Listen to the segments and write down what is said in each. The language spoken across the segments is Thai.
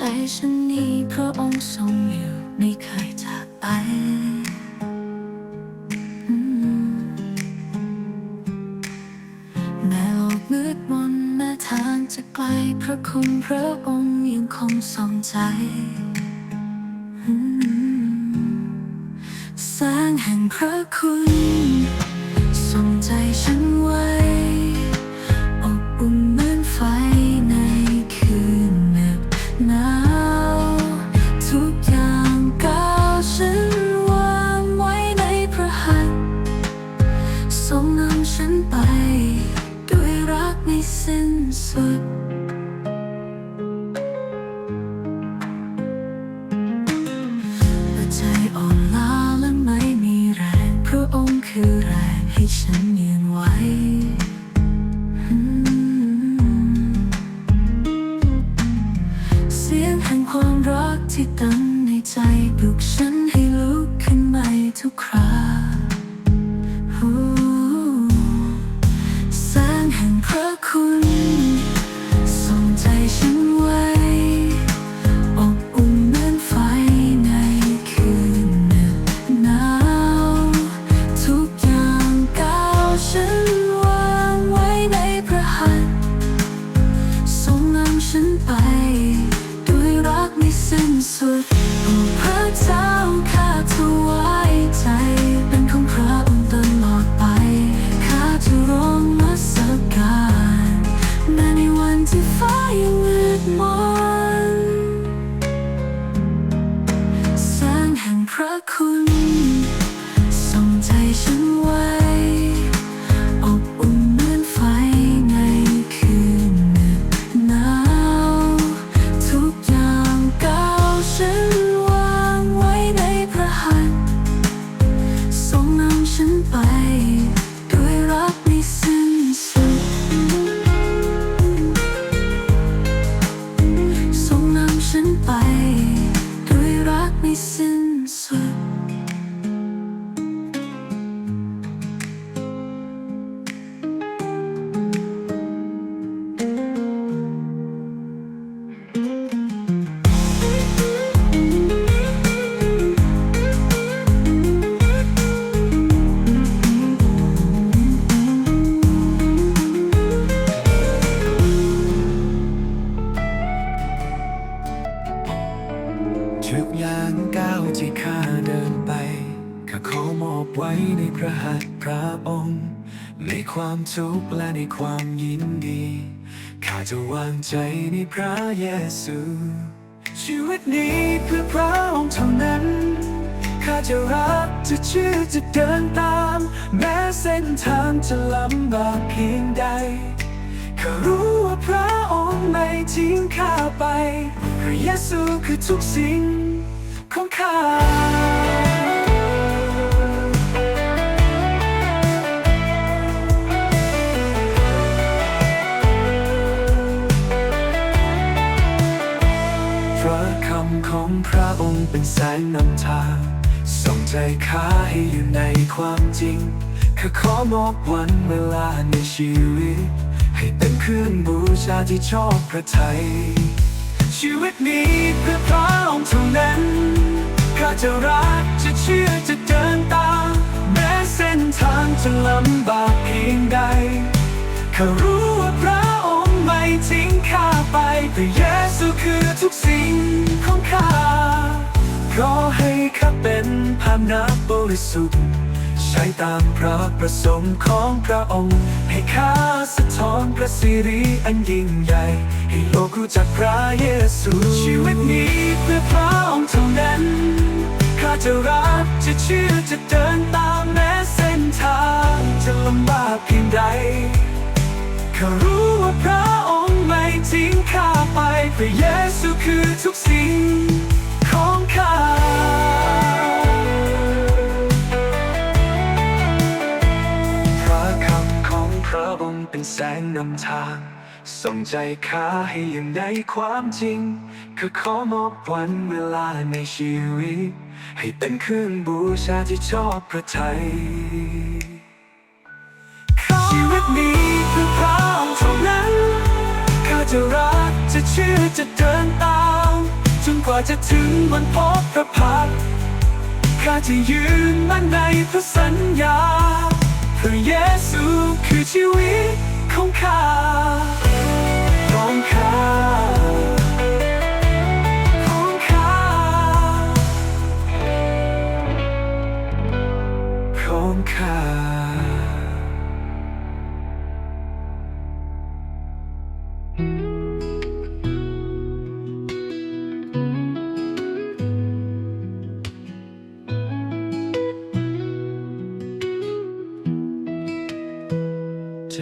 ใจฉันนี้พระองค์ทรงอยู่ไม่เคยจากไปแม้โลกมืดมนแม้ทางจะไกลพระคุณพระองค์ยังคงส่องใจแสงแห่งพระคุณส่งใจฉันไว้ สียงแห่งความรักที่ตั้งในใจปลุกฉันให้ลุกขึ้นใหม่ทุกครา ระคุณส่งใจฉันไว้ อบอุ่นเหมือนไฟในคืนหน็บหนาวทุกอย่างก้าวฉันวางไว้ในพระหัตถ์ทรงนำฉันไป ด้วยรักไม่สิ้นสุดทรงนำฉันไป ด้วยรักไม่สิ้น ข้าขอมอบไว้ในพระหัตถ์พระองค์ ในความทุกข์และในความยินดี ข้าจะวางใจในพระเยซู ชีวิตนี้เพื่อพระองค์เท่านั้น ข้าจะรักจะเชื่อจะเดินตาม แม้เส้นทางจะลำบากเพียงใดข้ารู้ว่าพระองค์ไม่ทิ้งข้าไปพระเยซูคือทุกสิ่งของข้า ให้อยู่ในความจริงข้าขอมอบวันเวลาในชีวิต ให้เป็นครื่องบูชาที่ชอบพระไทย ชีวิตนี้เพื่อพระองค์เท่านั้นข้าจะรักจะเชื่อจะเดินตามแม้เส้นทางจะลำบากเพียงใดข้ารู้ว่าพระองค์ไม่ทิ้งข้าไปพระเยซูคือทุกสิ่งของข้า ขอให้ข้าเป็นภานะบริสุทธิ์ ใช้ตามพระประสงค์ของพระองค์ ให้ข้าสะท้อนพระสิริอันยิ่งใหญ่ ให้โลกรู้จักพระเยซูชีวิตนี้เพื่อพระองค์เท่านั้นข้าจะรักจะเชื่อจะเดินตามแม้เส้นทางจะลำบากเพียงใดข้ารู้ว่าพระองค์ไม่ทิ้งข้าไปพระเยซูคือทุกสิ่ง เป็นแสงนำทาง ส่งใจข้าให้อยู่ในความจริง คือขอมอบวันเวลาในชีวิต ให้เป็นเครื่องบูชาที่ชอบพระทัยชีวิตนี้คือพระองค์เท่านั้นข้าจะรักจะเชื่อจะเดินตามจนกว่าจะถึงวันพบพระพักข้าจะยืนมั่นในพระสัญญา พระเยซูคือชีวิตของข้า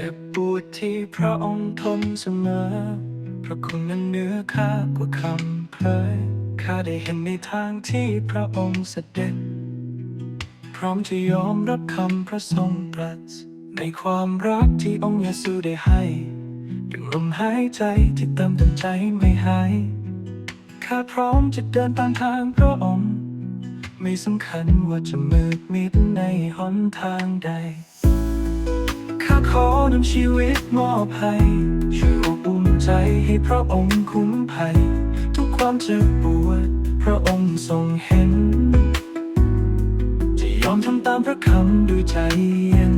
จ็บปวดที่พระองค์ทนเสมอ พระคุณนั้นเหนือข้ากว่าคำเผยข้าได้เห็นในทางที่พระองค์เสด็จ พร้อมจะยอมรับคำพระทรงตรัส ในความรักที่องค์เยซูได้ให้อย่างลมหายใจที่เติมเต็มใจไม่หาย ข้าพร้อมจะเดินตามทางพระองค์ ไม่สำคัญว่าจะมืดมิดในหนทางใด ขอนำชีวิตมอบให้ช่วยอบอุ่นใจให้พระองค์คุ้มภัย ทุกความเจ็บปวด พระองค์ทรงเห็น จะยอมทำตามพระคำด้วยใจเย็น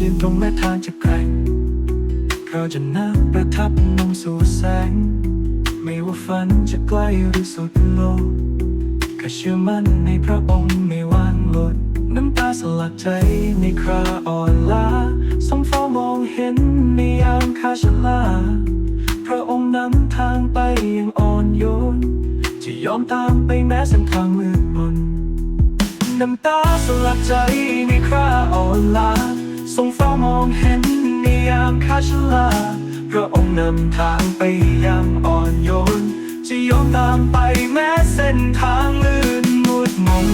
ยืนตรงแม่ทางจะไกลเราจะนับประทับมองสู่แสง ไม่ว่าฝันจะใกล้หรือสุดโลกข้าเชื่อมั่นในพระองค์ไม่วางลด น้ำตาสลักใจในคราอ่อนล้าสองเฝ้ามองเห็นในยามข้าชลาพระองค์นำทางไปอย่างอ่อนโยน จะยอมตามไปแม้เส้นทางมืดมนน้ำตาสลักใจในคราอ่อนล้า ทรงเฝ้ามองเห็นในยามข้าชลา พระองค์นำทางไปยางอ่อนโยน จะยอมตามไปแม้เส้นทางลื่นมุดมน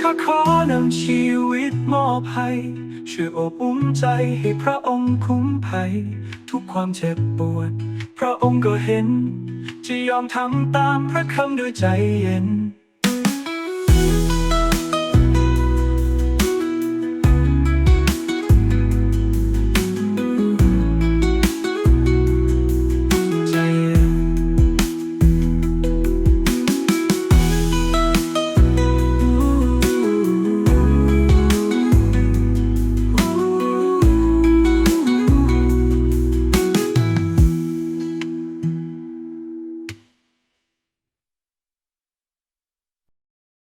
ข้าขอนำชีวิตมอบให้ช่วยอบอุ้มใจให้พระองค์คุ้มภัย ทุกความเจ็บปวด พระองค์ก็เห็น จะยอมทำตามพระคำด้วยใจเย็น